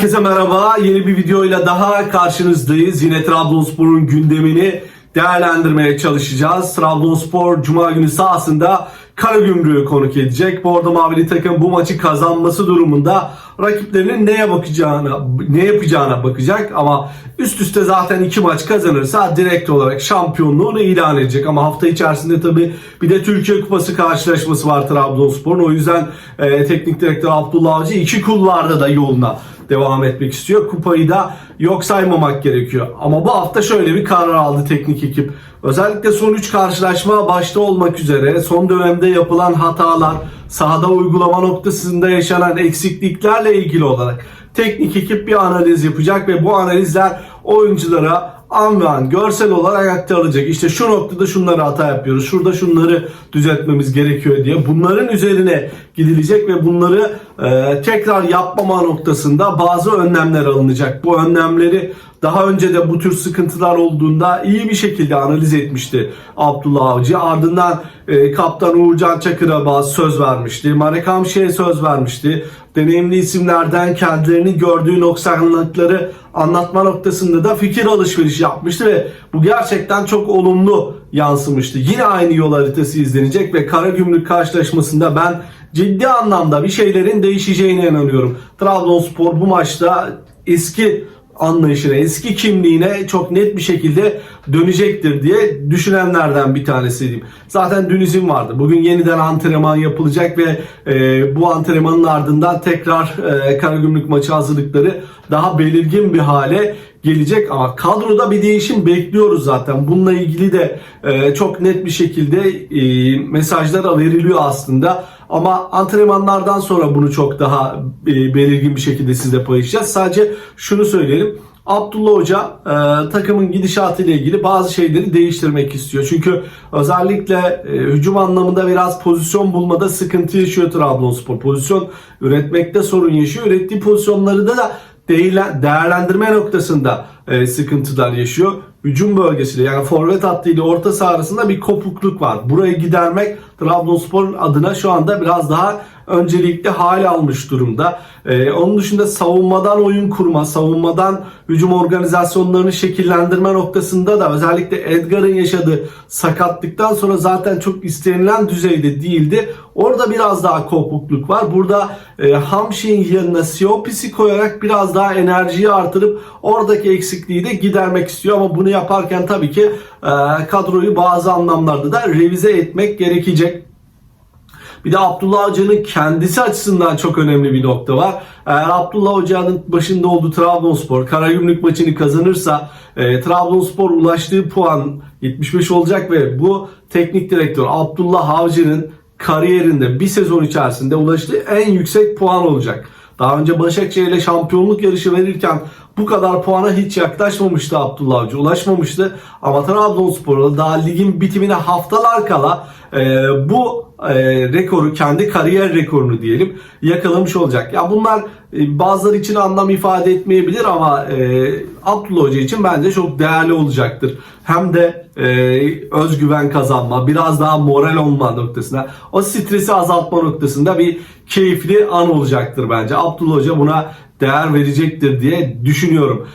Herkese merhaba. Yeni bir videoyla daha karşınızdayız. Yine Trabzonspor'un gündemini değerlendirmeye çalışacağız. Trabzonspor Cuma günü sahasında Karagümrük'ü konuk edecek. Bu arada Mavili takım bu maçı kazanması durumunda rakiplerinin neye bakacağına, ne yapacağına bakacak ama üst üste zaten iki maç kazanırsa direkt olarak şampiyonluğunu ilan edecek. Ama hafta içerisinde tabii bir de Türkiye Kupası karşılaşması var Trabzonspor'un. O yüzden e, teknik direktör Abdullah Avcı iki kulvarda da yoluna devam etmek istiyor. Kupayı da yok saymamak gerekiyor. Ama bu hafta şöyle bir karar aldı teknik ekip. Özellikle son 3 karşılaşma başta olmak üzere son dönemde yapılan hatalar, sahada uygulama noktasında yaşanan eksikliklerle ilgili olarak teknik ekip bir analiz yapacak ve bu analizler oyunculara an ve an görsel olarak aktarılacak. İşte şu noktada şunları hata yapıyoruz, şurada şunları düzeltmemiz gerekiyor diye bunların üzerine gidilecek ve bunları e, tekrar yapmama noktasında bazı önlemler alınacak. Bu önlemleri daha önce de bu tür sıkıntılar olduğunda iyi bir şekilde analiz etmişti Abdullah Avcı. Ardından e, kaptan Uğurcan Çakır'a bazı söz vermişti. Marek Hamşi'ye söz vermişti. Deneyimli isimlerden kendilerini gördüğü noksanlıkları anlatma noktasında da fikir alışverişi yapmıştı ve bu gerçekten çok olumlu yansımıştı. Yine aynı yol haritası izlenecek ve Karagümrük karşılaşmasında ben ciddi anlamda bir şeylerin değişeceğine inanıyorum. Trabzonspor bu maçta eski anlayışına, eski kimliğine çok net bir şekilde dönecektir diye düşünenlerden bir tanesiydim. Zaten dün izin vardı. Bugün yeniden antrenman yapılacak ve e, bu antrenmanın ardından tekrar e, Karagümrük maçı hazırlıkları daha belirgin bir hale gelecek ama kadroda bir değişim bekliyoruz zaten. Bununla ilgili de e, çok net bir şekilde e, mesajlar veriliyor aslında. Ama antrenmanlardan sonra bunu çok daha e, belirgin bir şekilde sizle paylaşacağız. Sadece şunu söyleyelim. Abdullah Hoca e, takımın gidişatı ile ilgili bazı şeyleri değiştirmek istiyor. Çünkü özellikle e, hücum anlamında biraz pozisyon bulmada sıkıntı yaşıyor Trabzonspor. Pozisyon üretmekte sorun yaşıyor. Ürettiği pozisyonları da değerlendirme noktasında e, sıkıntılar yaşıyor. Hücum bölgesiyle yani forvet hattı ile orta saha arasında bir kopukluk var. Burayı gidermek Trabzonspor'un adına şu anda biraz daha öncelikli hale almış durumda. Ee, onun dışında savunmadan oyun kurma, savunmadan hücum organizasyonlarını şekillendirme noktasında da özellikle Edgar'ın yaşadığı sakatlıktan sonra zaten çok istenilen düzeyde değildi. Orada biraz daha kopukluk var. Burada e, Hamşik'in yanına Siopis'i koyarak biraz daha enerjiyi artırıp oradaki eksikliği de gidermek istiyor. Ama bunu yaparken tabii ki e, kadroyu bazı anlamlarda da revize etmek gerekecek. Bir de Abdullah Hoca'nın kendisi açısından çok önemli bir nokta var. Eğer Abdullah Hoca'nın başında olduğu Trabzonspor Karagümrük maçını kazanırsa e, Trabzonspor ulaştığı puan 75 olacak ve bu teknik direktör Abdullah Avcı'nın kariyerinde bir sezon içerisinde ulaştığı en yüksek puan olacak. Daha önce Başakşehir ile şampiyonluk yarışı verirken bu kadar puana hiç yaklaşmamıştı Abdullah Avcı. Ulaşmamıştı. Ama Trabzonspor'da daha ligin bitimine haftalar kala e, bu e, rekoru, kendi kariyer rekorunu diyelim yakalamış olacak. Ya bunlar e, bazıları için anlam ifade etmeyebilir ama e, Abdullah Hoca için bence çok değerli olacaktır. Hem de e, özgüven kazanma, biraz daha moral olma noktasında, o stresi azaltma noktasında bir keyifli an olacaktır bence. Abdullah Hoca buna değer verecektir diye düşünüyorum.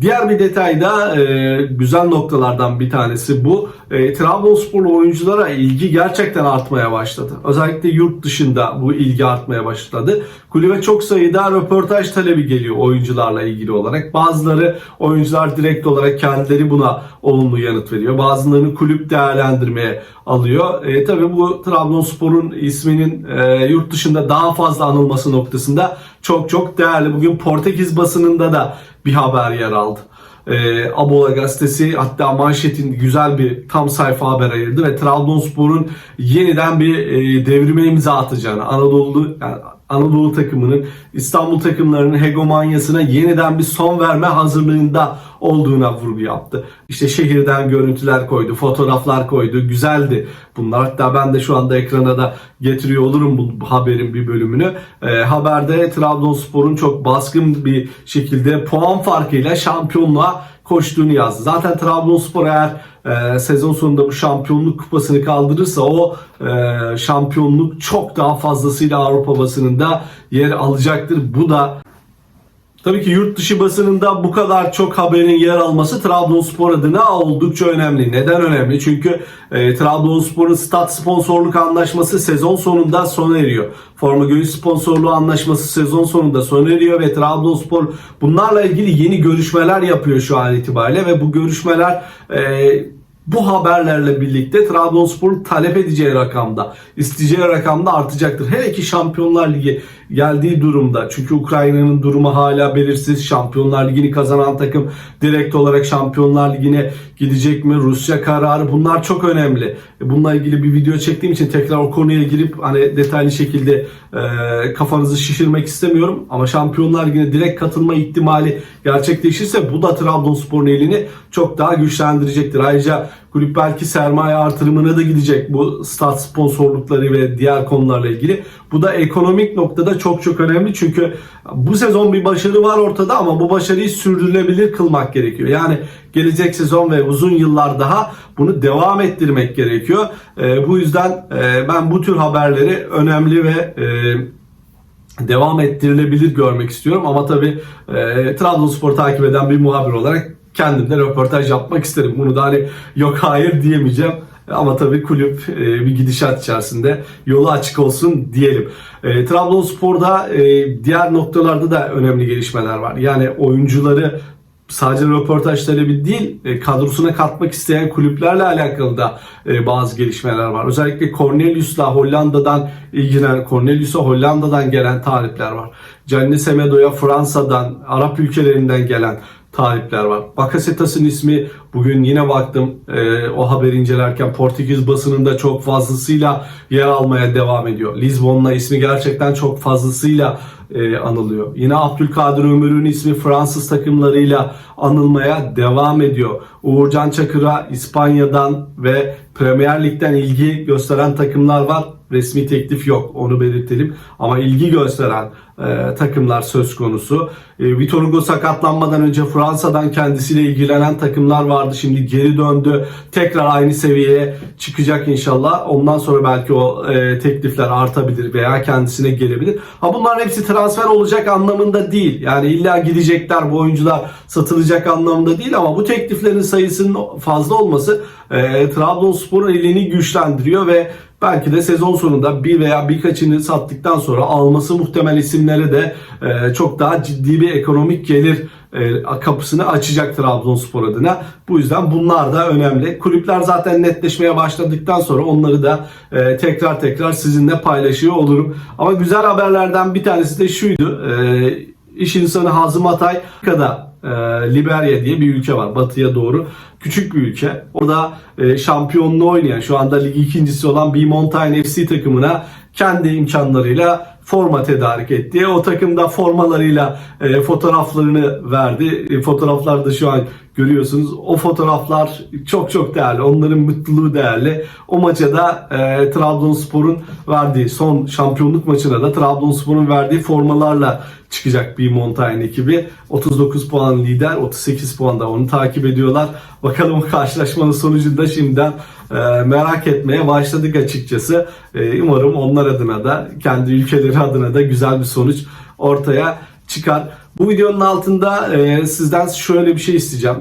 Diğer bir detay da e, güzel noktalardan bir tanesi bu. E, Trabzonsporlu oyunculara ilgi gerçekten artmaya başladı. Özellikle yurt dışında bu ilgi artmaya başladı. Kulübe çok sayıda röportaj talebi geliyor oyuncularla ilgili olarak. Bazıları oyuncular direkt olarak kendileri buna olumlu yanıt veriyor. Bazılarını kulüp değerlendirmeye alıyor. E, tabii bu Trabzonspor'un isminin e, yurt dışında daha fazla anılması noktasında çok çok değerli. Bugün Portekiz basınında da bir haber yer aldı. E, Abola gazetesi hatta manşetin güzel bir tam sayfa haber ayırdı ve Trabzonspor'un yeniden bir e, devrime imza atacağını Anadolu yani Anadolu takımının İstanbul takımlarının hegemonyasına yeniden bir son verme hazırlığında olduğuna vurgu yaptı. İşte şehirden görüntüler koydu, fotoğraflar koydu. Güzeldi bunlar. Hatta ben de şu anda ekrana da getiriyor olurum bu haberin bir bölümünü. E, haberde Trabzonspor'un çok baskın bir şekilde puan farkıyla şampiyonluğa koştuğunu yazdı. Zaten Trabzonspor eğer e, sezon sonunda bu şampiyonluk kupasını kaldırırsa o e, şampiyonluk çok daha fazlasıyla Avrupa basınında yer alacaktır. Bu da Tabii ki yurt dışı basınında bu kadar çok haberin yer alması Trabzonspor adına oldukça önemli. Neden önemli? Çünkü e, Trabzonspor'un stat sponsorluk anlaşması sezon sonunda sona eriyor. Forma göğüs sponsorluğu anlaşması sezon sonunda sona eriyor ve Trabzonspor bunlarla ilgili yeni görüşmeler yapıyor şu an itibariyle ve bu görüşmeler e, bu haberlerle birlikte Trabzonspor'un talep edeceği rakamda, isteyeceği rakamda artacaktır. Hele ki Şampiyonlar Ligi geldiği durumda. Çünkü Ukrayna'nın durumu hala belirsiz. Şampiyonlar Ligi'ni kazanan takım direkt olarak Şampiyonlar Ligi'ne gidecek mi? Rusya kararı bunlar çok önemli. Bununla ilgili bir video çektiğim için tekrar o konuya girip hani detaylı şekilde e, kafanızı şişirmek istemiyorum. Ama Şampiyonlar Ligi'ne direkt katılma ihtimali gerçekleşirse bu da Trabzonspor'un elini çok daha güçlendirecektir. Ayrıca kulüp belki sermaye artırımına da gidecek bu stat sponsorlukları ve diğer konularla ilgili. Bu da ekonomik noktada çok çok önemli çünkü bu sezon bir başarı var ortada ama bu başarıyı sürdürülebilir kılmak gerekiyor. Yani gelecek sezon ve uzun yıllar daha bunu devam ettirmek gerekiyor. E, bu yüzden e, ben bu tür haberleri önemli ve e, devam ettirilebilir görmek istiyorum. Ama tabii e, Trabzonspor takip eden bir muhabir olarak kendim de röportaj yapmak isterim. Bunu da hani yok hayır diyemeyeceğim. Ama tabii kulüp e, bir gidişat içerisinde yolu açık olsun diyelim. E, Trabzonspor'da e, diğer noktalarda da önemli gelişmeler var. Yani oyuncuları sadece röportajları bir değil e, kadrosuna katmak isteyen kulüplerle alakalı da e, bazı gelişmeler var. Özellikle Cornelius'la Hollanda'dan ilgilenen Cornelius'a Hollanda'dan gelen talipler var. Gianni Semedo'ya Fransa'dan, Arap ülkelerinden gelen talipler var. Bakasetas'ın ismi bugün yine baktım e, o haberi incelerken Portekiz basınında çok fazlasıyla yer almaya devam ediyor. Lisbon'la ismi gerçekten çok fazlasıyla e, anılıyor. Yine Abdülkadir Ömür'ün ismi Fransız takımlarıyla anılmaya devam ediyor. Uğurcan Çakır'a İspanya'dan ve Premier Lig'den ilgi gösteren takımlar var. Resmi teklif yok onu belirtelim. Ama ilgi gösteren e, takımlar söz konusu. E, Vitor Hugo sakatlanmadan önce Fransa'dan kendisiyle ilgilenen takımlar vardı. Şimdi geri döndü. Tekrar aynı seviyeye çıkacak inşallah. Ondan sonra belki o e, teklifler artabilir veya kendisine gelebilir. Ha bunların hepsi transfer olacak anlamında değil. Yani illa gidecekler bu oyuncular satılacak anlamında değil ama bu tekliflerin sayısının fazla olması e, Trabzonspor'un elini güçlendiriyor ve belki de sezon sonunda bir veya birkaçını sattıktan sonra alması muhtemel isimlere de e, çok daha ciddi bir ekonomik gelir e, kapısını açacak Trabzonspor adına. Bu yüzden bunlar da önemli. Kulüpler zaten netleşmeye başladıktan sonra onları da e, tekrar tekrar sizinle paylaşıyor olurum. Ama güzel haberlerden bir tanesi de şuydu. İş insanı Hazım Atay Afrika'da e, Liberya diye bir ülke var batıya doğru. Küçük bir ülke. Orada e, şampiyonluğu oynayan şu anda lig ikincisi olan bir Mountain FC takımına kendi imkanlarıyla forma tedarik etti. O takımda formalarıyla e, fotoğraflarını verdi. E, fotoğraflar da şu an görüyorsunuz. O fotoğraflar çok çok değerli. Onların mutluluğu değerli. O maça da e, Trabzonspor'un verdiği son şampiyonluk maçına da Trabzonspor'un verdiği formalarla çıkacak bir Montaigne ekibi. 39 puan lider, 38 puan da onu takip ediyorlar. Bakalım o karşılaşmanın sonucunda şimdiden merak etmeye başladık açıkçası. E, umarım onlar adına da kendi ülkeleri adına da güzel bir sonuç ortaya çıkar. Bu videonun altında e, sizden şöyle bir şey isteyeceğim.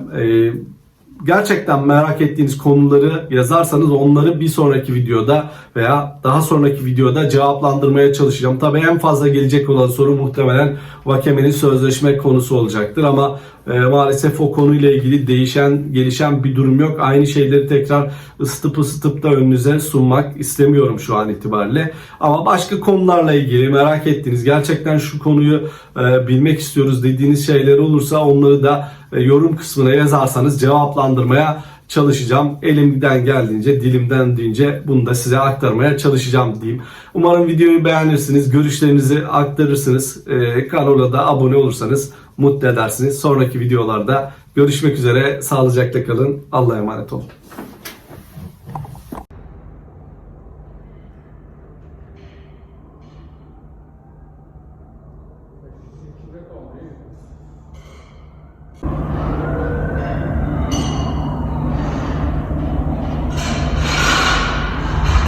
Gerçekten merak ettiğiniz konuları yazarsanız onları bir sonraki videoda veya daha sonraki videoda cevaplandırmaya çalışacağım. Tabii en fazla gelecek olan soru muhtemelen Vakeme'nin sözleşme konusu olacaktır ama e, maalesef o konuyla ilgili değişen, gelişen bir durum yok. Aynı şeyleri tekrar ısıtıp ısıtıp da önünüze sunmak istemiyorum şu an itibariyle. Ama başka konularla ilgili merak ettiğiniz, gerçekten şu konuyu e, bilmek istiyoruz dediğiniz şeyler olursa onları da yorum kısmına yazarsanız cevaplandırmaya çalışacağım. Elimden geldiğince, dilimden deyince bunu da size aktarmaya çalışacağım diyeyim. Umarım videoyu beğenirsiniz, görüşlerinizi aktarırsınız. Ee, kanala da abone olursanız mutlu edersiniz. Sonraki videolarda görüşmek üzere. Sağlıcakla kalın. Allah'a emanet olun.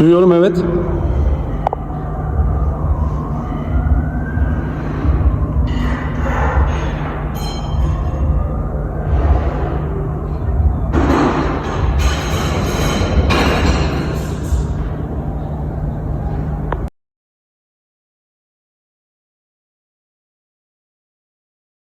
Duyuyorum evet.